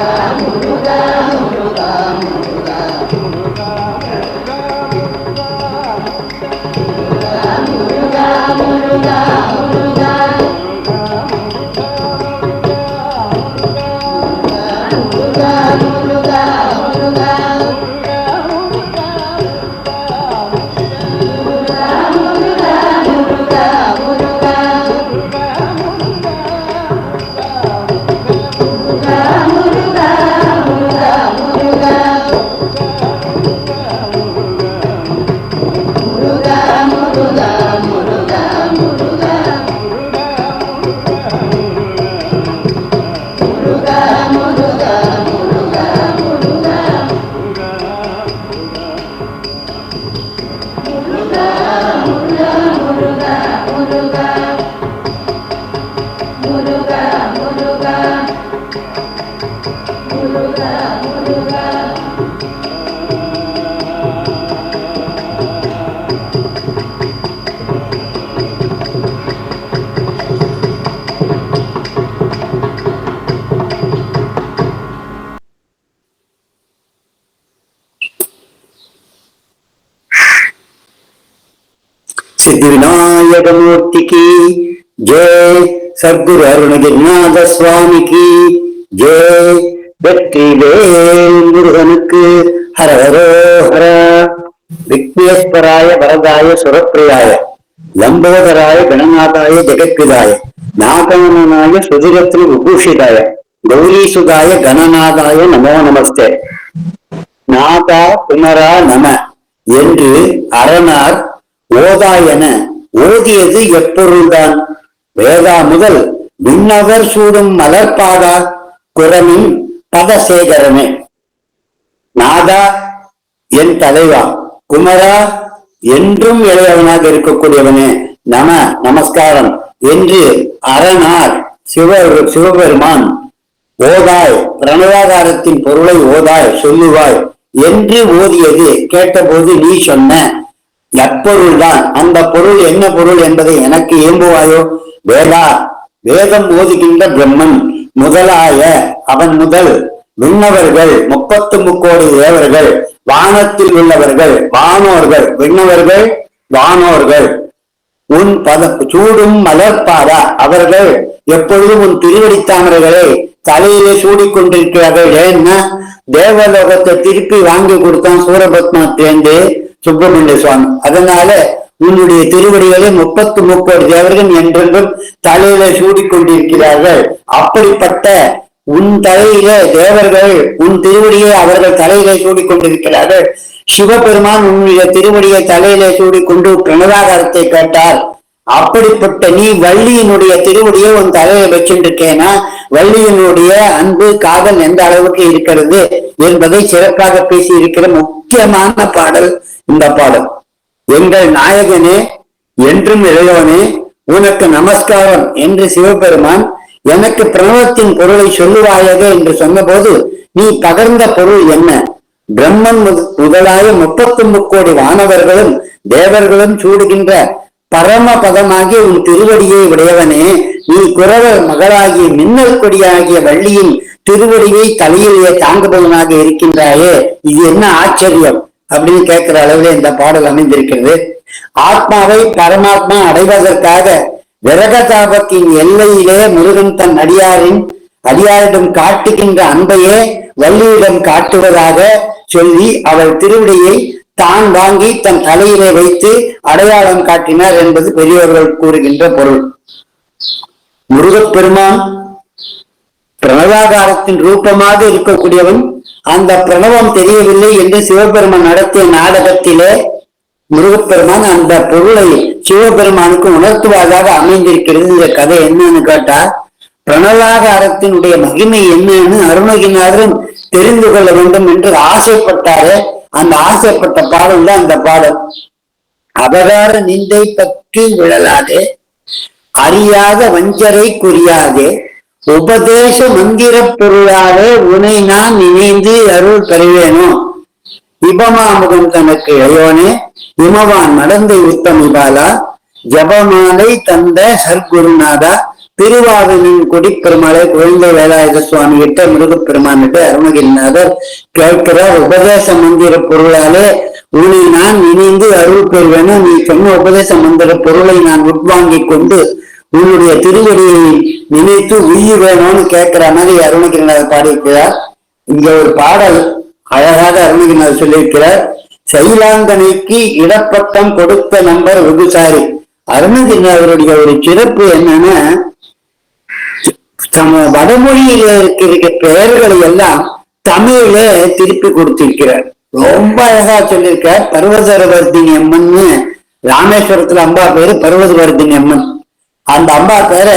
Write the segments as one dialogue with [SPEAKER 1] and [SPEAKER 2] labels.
[SPEAKER 1] Muruga, Muruga, சித்திவிநாயகமூர்த்திக்கு Jai Sadhguru Arunagirinatha சுவாமிக்கு ஜெய் வெற்றி வேல் முருகனுக்கு ஹர ஹரோ ஹர. விக்னேஸ்வராய வரதாய சுரப்பிரியாய லம்போதராய கணநாதாய ஜெகத்பிதாய நாகமனாய சுதிரத்ரி விபூஷிதாய கௌரீசுதாய கணநாதாய நமோ நமஸ்தே. நாதா குமரா நம என்று அரணார் ஓதாயன ஓதியது எப்பொருள்தான்? வேதா முதல் விண்ணவர் சூடும் மலர்பாதா குரமின் பதசேகரனே. நாதா என் தலைவா குமரா என்றும் இளையவனாக இருக்கக்கூடியவனே. நம நமஸ்காரம் என்று அரணார் சிவ சிவபெருமான் ஓதாய் பிரணவாகாரத்தின் பொருளை ஓதாய் சொல்லுவாய் என்று ஓதியது கேட்டபோது நீ சொன்ன நற்பொருள்தான். அந்த பொருள் என்ன பொருள் என்பதை எனக்கு ஏம்புவாயோ? வேதா வேதம் ஓதுகின்ற பிரம்மன் முதலாய அவன் முதல் விண்ணவர்கள் முப்பத்து முக்கோடி தேவர்கள் வானத்தில் உள்ளவர்கள் வானோர்கள் விண்ணவர்கள் வானோர்கள். உன் பத சூடும் மலர்பாரா அவர்கள் எப்பொழுதும் உன் திருவடி தாமரைகளை தலையிலே சூடிக்கொண்டிருக்கிறார்கள். ஏன்னா தேவலோகத்தை திருப்பி வாங்கி கொடுத்தான் சூரபத்மத்திலேருந்து சுப்பிரமணிய சுவாமி அதனால உன்னுடைய திருவடிகளை முப்பத்து முப்பது தேவர்கள் என்றென்றும் தலையில சூடிக்கொண்டிருக்கிறார்கள். அப்படிப்பட்ட உன் தலையிலே தேவர்கள் உன் திருவடியை அவர்கள் தலையிலே சூடிக்கொண்டிருக்கிறார்கள். சிவபெருமான் உன்னுடைய திருவடியை தலையிலே சூடிக்கொண்டு பிரணவாகாரத்தை கேட்டார். அப்படிப்பட்ட நீ வள்ளியினுடைய திருவடியை உன் தலையை வச்சுருக்கேனா? வள்ளியினுடைய அன்பு காதல் எந்த அளவுக்கு இருக்கிறது என்பதை சிறப்பாக பேசி இருக்கிற முக்கியமான பாடல் இந்த பாடல். எங்கள் நாயகனே என்றும் இளையோனே உனக்கு நமஸ்காரம் என்று சிவபெருமான் எனக்கு பிரணவத்தின் பொருளை சொல்லுவாயக என்று சொன்னபோது நீ பகர்ந்த பொருள் என்ன? பிரம்மன் முதலாய முப்பத்து முக்கோடி வானவர்களும் தேவர்களும் சூடுகின்ற பரமபதமாகிய உன் திருவடியை உடையவனே நீ குறவர் மகளாகிய மின்னல் கொடியாகிய வள்ளியின் திருவடியை தலையிலேயே தாங்குபவனாக இருக்கின்றாயே இது என்ன ஆச்சரியம்? அப்படின்னு கேட்கிற அளவில் இந்த பாடல் அமைந்திருக்கிறது. ஆத்மாவை பரமாத்மா அடைவதற்காக விரகதாபத்தின் எல்லையிலே முருகன் தன் அடியாரின் அடியாரிடம் காட்டுகின்ற அன்பையே வள்ளியிடம் காட்டுவதாக சொல்லி அவள் திருவிடையை தான் வாங்கி தன் தலையிலே வைத்து அடையாளம் காட்டினார் என்பது பெரியவர்கள் கூறுகின்ற பொருள். முருகப்பெருமான் பிரணவாகாரத்தின் ரூபமாக இருக்கக்கூடியவன் அந்த பிரணவம் தெரியவில்லை என்று சிவபெருமான் நடத்திய நாடகத்திலே முருகப்பெருமான் அந்த பொருளை சிவபெருமானுக்கு உணர்த்துவதாக அமைந்திருக்கிறது. இந்த கதை என்னன்னு கேட்டா பிரணவாகாரத்தினுடைய மகிமை என்னன்னு அருணகிரிநாதரும் தெரிந்து கொள்ள வேண்டும் என்று ஆசைப்பட்டாரே. அந்த ஆசைப்பட்ட பாடல் தான் அந்த பாடல். அபகார நிந்தை பற்றி விழலாதே அறியாத வஞ்சரை குறியாதே உபதேச மந்திர பொருளாலே உனை நான் நினைந்து அருள் பெறுவேனோ? இபமாமுகம் தனக்கு இளையோனே இமவான் நடந்த உத்தமிபாலா ஜபமாலை தந்த சர்க்குருநாதா திருவாவினின் கொடிப்பெருமாளை குழந்தை வேலாயுத சுவாமி கிட்ட முருகப்பெருமான்கிட்ட அருணகிரிநாதர் கேட்கிறார் உபதேச மந்திர பொருளாலே உன்னை நான் இணைந்து அருள் பெறுவேனோ? நீ சொன்ன உபதேச மந்திர பொருளை நான் உட்வாங்கிக் கொண்டு உன்னுடைய திருவடியை நினைத்து உயிர் வேணும்னு கேட்கிற மாதிரி அருணகிரிநாதர் பாடியிருக்கிறார். இங்க ஒரு பாடல் அழகாக அருணகிரிநாதர் சொல்லியிருக்கிறார். சைலாங்கனைக்கு இடப்பட்டம் கொடுத்த நம்பர் வெகுசாரி. அருணகிரிநாதருடைய ஒரு சிறப்பு என்னன்னா தம வடமொழியில இருக்கிற பெயர்களை எல்லாம் தமிழ்ல திருப்பி கொடுத்திருக்கிறார். ரொம்ப அழகா சொல்லியிருக்க பர்வதரவர்த்தினி அம்மன்னு ராமேஸ்வரத்துல அம்பா பேரு பர்வதவர்த்தினி அம்மன். அந்த அம்பா பேரை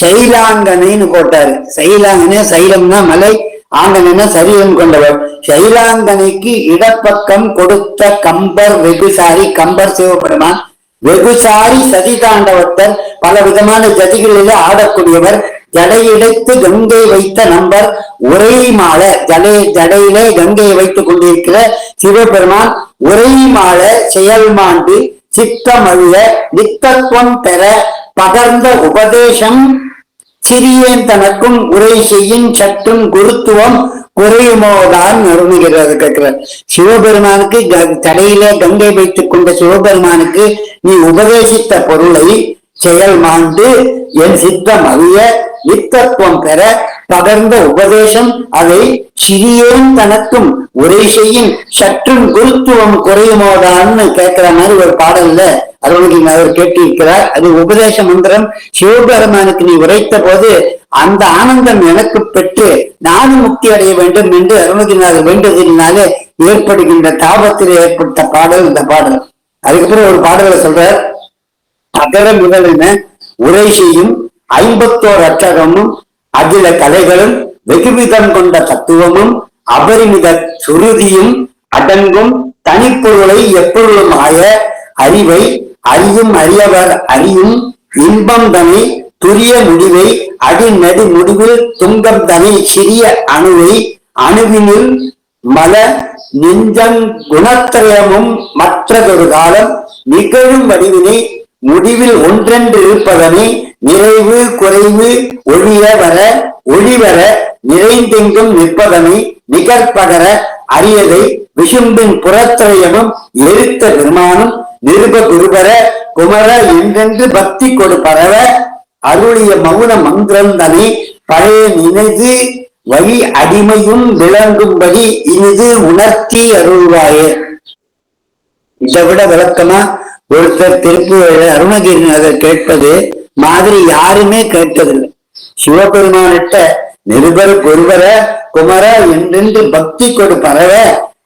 [SPEAKER 1] சைலாங்கனைன்னு போட்டாரு. சைலாங்கனே சைலம்னா மலை ஆங்கனா சரீரம் கொண்டவர். சைலாங்கனைக்கு இடப்பக்கம் கொடுத்த கம்பர் வெகுசாரி கம்பர் சிவபெருமான். வெகுசாரி சதிதாண்டவத்தர் பல விதமான ஜதிகளில ஆடக்கூடியவர். ஜடையிடைத்து கங்கை வைத்த நம்பர் உரை மால ஜடை ஜடையிலே கங்கையை வைத்துக் கொண்டிருக்கிற சிவபெருமான் உரை மால செயல் மாண்டு சித்தமழிய நித்தத்துவம் பெற பகர்ந்த உபதேசம். சிறியேன் தனக்கும் உரை செய்யும் சற்றும் குருத்துவம் குறையுமோதான் அருணுகிறது கேட்கிறார். சிவபெருமானுக்கு க- தடையிலே கங்கை வைத்துக் கொண்ட சிவபெருமானுக்கு நீ உபதேசித்த பொருளை செயல் மாண்டு என் சித்தம் அறிய நித்தத்துவம் பெற பகர்ந்த உபதேசம் அதை சிறியேன் தனக்கும் உரை செய்யும் சற்றும் குருத்துவம் குறையுமோதான்னு கேட்கிற மாதிரி ஒரு பாடல்ல அருணகிரி அவர் கேட்டிருக்கிறார். அது உபதேச மந்திரம். சிவபெருமானுக்கு நீ உரைத்த போது அந்த ஆனந்தம் எனக்கு பெற்று நானும் முக்தி அடைய வேண்டும் என்று அருணகிரிநாதர் வேண்டுதலினாலே ஏற்படுகின்ற தாபத்தில் ஏற்பட்ட பாடல் இந்த பாடல். அதுக்கப்புறம் ஒரு பாடலை சொல்றார் அகர முதலென உரை செய்யும் ஐம்பத்தோர் அச்சகமும் அகில கலைகளும் வெகுவிதம் கொண்ட தத்துவமும் அபரிமித சுருதியும் அடங்கும் தனிப்பொருளை எப்பொருளும் ஆய அறிவை அறியும் அறியவர் அறியும் இன்பம் தனி துரிய முடிவை அடி நடு முடிவில் துங்கம் தனி சிறிய அணுவை அணுவினில் மல நெஞ்சங் குணத்திரயமும் மற்றதொரு காலம் நிகழும் வடிவினை முடிவில் ஒன்றென்று இருப்பதனை நிறைவு குறைவு ஒழிய வர ஒளிவர நிறைந்தெங்கும் நிற்பதனை நிகர்பகர அரியதை விசும்பின் புறத்திரயமும் எரித்த பெருமானும் நிருப குருபர குமர என்றென்று பக்தி கொடு பரவ அருளிய மௌன மந்திரந்தனை பழைய நினைது வழி அடிமையும் விளங்கும்படி இனிது உணர்த்தி அருள்வாயே. இதை விட விளக்கமா? ஒருத்தர் திருப்புகழ அருணகிரிநாதர் கேட்பது மாதிரி யாருமே கேட்டதில்லை. சிவபெருமானிட்ட நிருபர் குருபர குமர என்றென்று பக்தி கொடு பரவ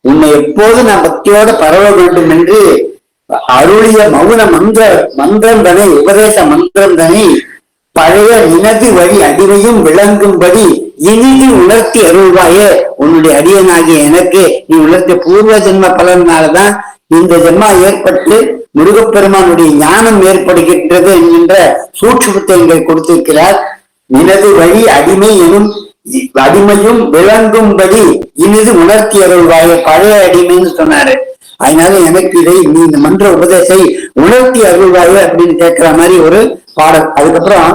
[SPEAKER 1] உன்னை எப்போது நான் பக்தியோட பரவ வேண்டும் என்று அருளிய மௌன மந்திர மந்திரம் தனை உபதேச மந்திரம் தனி பழைய நினது வழி அடிமையும் விளங்கும்படி இனிது உணர்த்தி அருள்வாயே. உன்னுடைய அடியனாகிய எனக்கு நீ உணர்த்திய பூர்வ ஜென்ம பலனாலதான் இந்த ஜென்மா ஏற்பட்டு முருகப்பெருமானுடைய ஞானம் ஏற்படுகின்றது என்கின்ற சூட்சுமத்தை இங்கே கொடுத்திருக்கிறார். நினது வழி அடிமை எனும் அடிமையும் விளங்கும்படி இனிது உணர்த்தி அருள்வாய பழைய அடிமைன்னு சொன்னாரு. அதனால எனக்கு இதை நீ இந்த மன்ற உபதேசை உணர்த்தி அருள்வாய அப்படின்னு கேட்கிற மாதிரி ஒரு பாடல். அதுக்கப்புறம்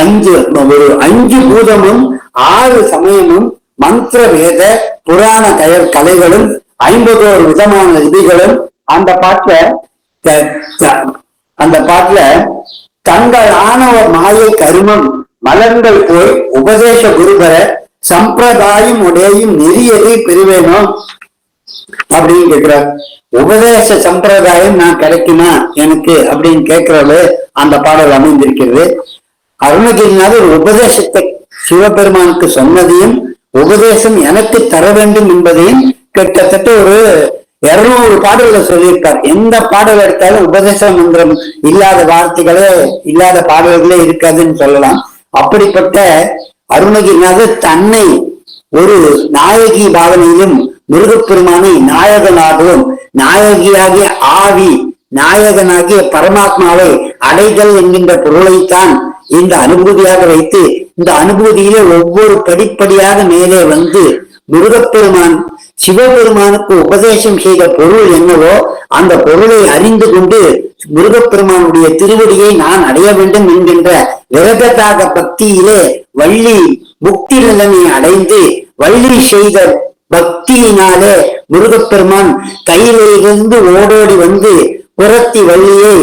[SPEAKER 1] அஞ்சு ஒரு அஞ்சு பூதமும் ஆறு சமயமும் மந்திர வேத புராண கய கலைகளும் ஐம்பதோரு விதமான விதிகளும் அந்த பாட்டுல அந்த பாட்டுல தங்கள் ஆணவ மாயை கருமம் மலர்கள் போய் உபதேச குருபர சம்பிரதாயம் உடையும் நெறியதை பெறுவேனோ? அப்படின்னு கேட்கிறார். உபதேச சம்பிரதாயம் நான் கிடைக்குமா எனக்கு? அப்படின்னு கேட்கிறவரு அந்த பாடல் அமைந்திருக்கிறது. அருணகிரிநாதர் உபதேசத்தை சிவபெருமானுக்கு சொன்னதையும் உபதேசம் எனக்கு தர வேண்டும் என்பதையும் கிட்டத்தட்ட ஒரு இருநூறு பாடல்களை சொல்லியிருக்கார். எந்த பாடல் எடுத்தாலும் உபதேச மந்திரம் இல்லாத வார்த்தைகளே இல்லாத பாடல்களே இருக்காதுன்னு சொல்லலாம். அப்படிப்பட்ட அருணகிரிநாதர் தன்னை ஒரு நாயகி பாவனையிலும் முருகப்பெருமானை நாயகனாகவும் நாயகியாகிய ஆவி நாயகனாகிய பரமாத்மாவை அடைதல் என்கின்ற பொருளைத்தான் இந்த அனுபூதியாக வைத்து இந்த அனுபூதியிலே ஒவ்வொரு படிப்படியாக மேலே வந்து முருகப்பெருமான் சிவபெருமானுக்கு உபதேசம் செய்த பொருள் என்னவோ அந்த பொருளை அறிந்து கொண்டு முருகப்பெருமானுடைய திருவடியை நான் அடைய வேண்டும் என்கின்ற விரததாக பக்தியிலே வள்ளி முக்தி நிலைமை அடைந்து வள்ளி செய்த பக்தியினாலே முருகப்பெருமான் கையிலிருந்து ஓடோடி வந்து புரத்தி வள்ளியை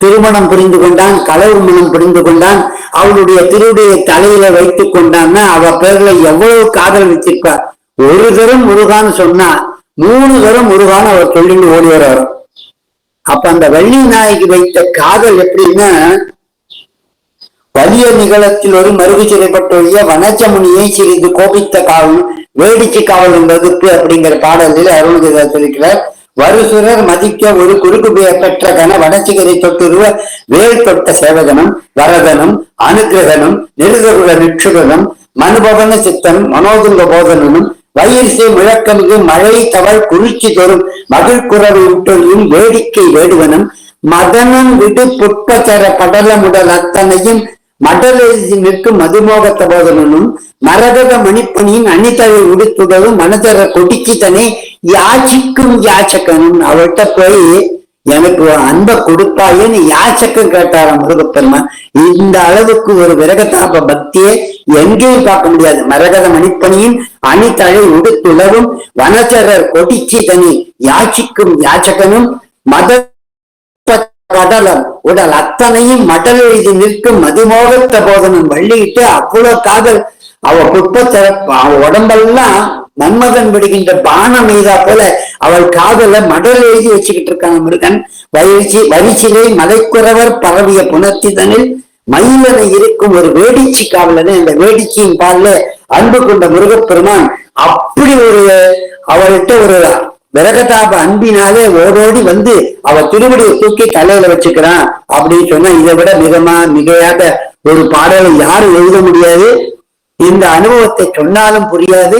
[SPEAKER 1] திருமணம் புரிந்து கொண்டான் கலவு மனம் புரிந்து கொண்டான். அவளுடைய திருடைய தலையில வைத்துக் கொண்டான்னா அவ பேர்ல எவ்வளவு காதல் வச்சிருப்பார் ஒரு தரம் முருகான்னு சொன்னா மூணு தரம் முருகான்னு அவர் சொல்லிட்டு ஓடி வர்றாரு அப்ப அந்த வள்ளி நாய்க்கு வைத்த காதல் எப்படின்னா வலிய நிகழத்தில் ஒரு மருகு சிறைப்பட்டொழிய வனச்சமுனியை சிறிது கோபித்த காவல் வேடிச்சு காவல் வகுப்பு அப்படிங்கிற பாடலில் அருள்கிறார் சொல்லிக்கிறார். வருசுரர் மதிக்க ஒரு குறுக்கு பெற்ற கன வடச்சிகரை தொட்டுருவ வேல் தொட்ட சேவகனும் வரதனும் அனுகிரகனும் நிருதகுல நிற்றுகனும் மனுபவன சித்தனும் மனோதுங்க போதனனும் வயிறு விளக்கமிகு மழை தவள் குறிச்சி தோறும் மகிழ்குறவை விட்டொழியும் வேடிக்கை வேடுவனும் மதனம் விடு புட்பதர படல அத்தனையும் மடலெழுதி நிற்கும் மதுமோக தபோதனும் மரகத மணிப்பணியின் அணித்தலை உடுத்துடலும் மனதர கொடிக்கித்தனை யாச்சிக்கும் யாச்சகனும் அவள்கிட்ட போய் எனக்கு ஒரு அன்பை கொடுப்பாயேன்னு யாச்சக்கம் கேட்டாராம் முருகப்பெருமான் இந்த அளவுக்கு ஒரு விரகதாப பக்தியை. எங்கேயும் பார்க்க முடியாது. மரகத மணிப்பணியின் அணித்தழை உடுத்துளவும் வனச்சரர் கொடிச்சி தனி யாச்சிக்கும் யாச்சகனும் மத கடலம் உடல் அத்தனையும் மடல் எழுதி நிற்கும் மதுமோகத்த போதனும் வள்ளிட்டு அவ்வளவு காதல். அவ குப்பத்தை அவ உடம்பெல்லாம் மன்மதன் விடுகின்ற பானம் எய்தா போல அவள் காதல மடல் எழுதி வச்சுக்கிட்டு இருக்காங்க முருகன். வயிற்சி வரிச்சிலை மலைக்குறவர் பரவிய புணர்த்திதனில் மயிலனை இருக்கும் ஒரு வேடிச்சி காவலனை அந்த வேடிச்சியின் பால்ல அன்பு கொண்ட முருகப்பெருமான் அப்படி ஒரு அவள்கிட்ட ஒரு விரகதாப அன்பினாலே ஓடோடி வந்து அவ திருவடியை தூக்கி தலையில வச்சுக்கிறான் அப்படின்னு சொன்னா இதை விட மிகமா மிகையாக ஒரு பாடலை யாரும் எழுத முடியாது. இந்த அனுபவத்தை சொன்னாலும் புரியாது.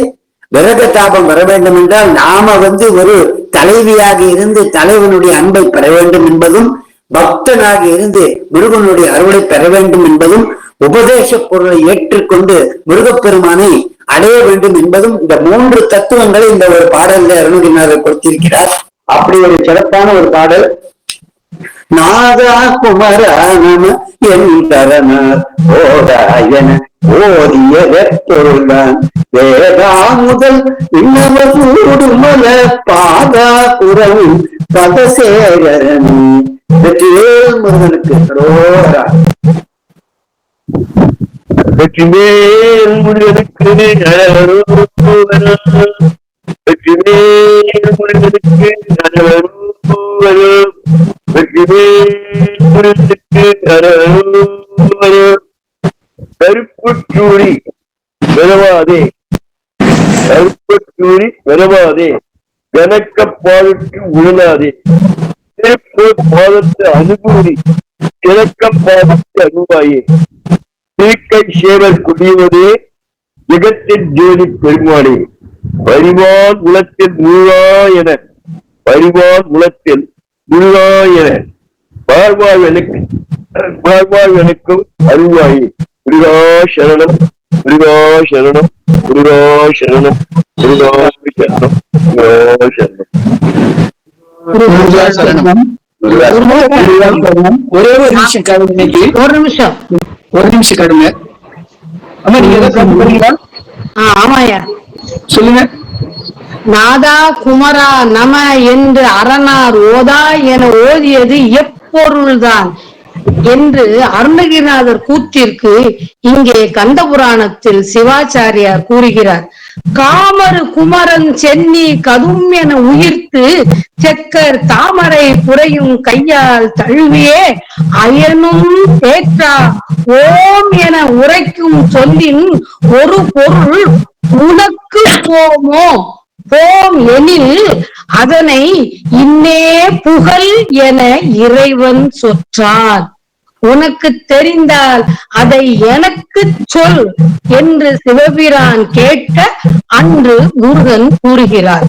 [SPEAKER 1] விரகதாபம் வர வேண்டும் என்றால் நாம வந்து ஒரு தலைவியாக இருந்து தலைவனுடைய அன்பை பெற வேண்டும் என்பதும் பக்தனாக இருந்து முருகனுடைய அருளை பெற வேண்டும் என்பதும் உபதேச பொருளை ஏற்றுக்கொண்டு முருகப்பெருமானை அடைய வேண்டும் என்பதும் இந்த மூன்று தத்துவங்களை இந்த ஒரு பாடல்ல அருணகிரிநாதர் கொடுத்திருக்கிறார். அப்படி ஒரு சிறப்பான ஒரு பாடல். நாதா குமரா என் என்றனர் ஓதாயன. ஓதிய வெற்பொருள்தான் வேதா முதல் இன்னவசூடுமல பாதா புறம் பதசேகரன். வெற்றிவேல் முருகனுக்கு ரோரா
[SPEAKER 2] வெற்றிவேல் முருகனுக்கு வெற்றிவேல் முருகனுக்கு வெற்றிவேல் வெற்றிமேல் முருகனுக்கு அரோகரா. விரவாதே. கருப்புச்சூடி விரவாதே. கணக்க பாதத்து உழலாதே திருப்பு பாதத்து அனுபூதி கிழக்க பாதத்து அனுபாயே தீக்கை சேவர் குடியுவதே ஜெகத்தின் ஜோதி பெருமானே. பரிவான் உலத்தில் முழுவா என பரிவான் உலத்தில் முழுவா என. பார்வாய் எனக்கு பார்வாய் எனக்கும் அருள்வாயே. முருகா சரணம் முருகா சரணம் முருகா சரணம் முருகா சரணம் முருகா சரணம்.
[SPEAKER 3] ஒரே ஒரு நிமிஷம் காடுங்க இன்னைக்கு
[SPEAKER 4] ஒரு நிமிஷம்.
[SPEAKER 3] ஒரு நிமிஷம் காடுங்க அம்மா நீங்க ஏதாவது பாட்டு பாடுறீங்களா
[SPEAKER 4] ஆ, ஆமாய்யா.
[SPEAKER 3] சொல்லுங்க.
[SPEAKER 4] நாதா குமரா நம என்று அரணார் ஓதா என ஓதியது எப்பொருள்தான். என்று அருணகிரிநாதர் கூத்திற்கு இங்கே கந்தபுராணத்தில் சிவாச்சாரியார் கூறுகிறார். காமரு குமரன் சென்னி கதும் என உயிர்த்து செக்கர் தாமரை புரையும் கையால் தழுவியே அயனும் தேற்றா ஓம் என உரைக்கும் சொல்லின் ஒரு பொருள் உனக்கு போமோ? போம் எனில் அதனை இன்னே புகழ் என இறைவன் சொற்றான் உனக்கு தெரிந்தால் அதை எனக்கு சொல் என்று சிவபிரான் கேட்க அன்று முருகன் கூறுகிறார்.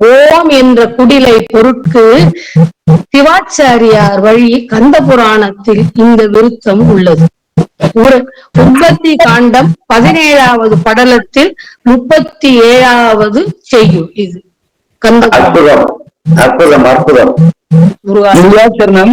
[SPEAKER 4] ஓம் என்ற குடிலை பொருட்கு சிவாச்சாரியார் வழி கந்த புராணத்தில் இந்த விருத்தம் உள்ளது. ஒரு உற்பத்தி காண்டம் பதினேழாவது படலத்தில் முப்பத்தி ஏழாவது செய்யும் இது.
[SPEAKER 1] அற்புதம். அற்புதம் அற்புதம்.
[SPEAKER 3] முருகா சரணம்.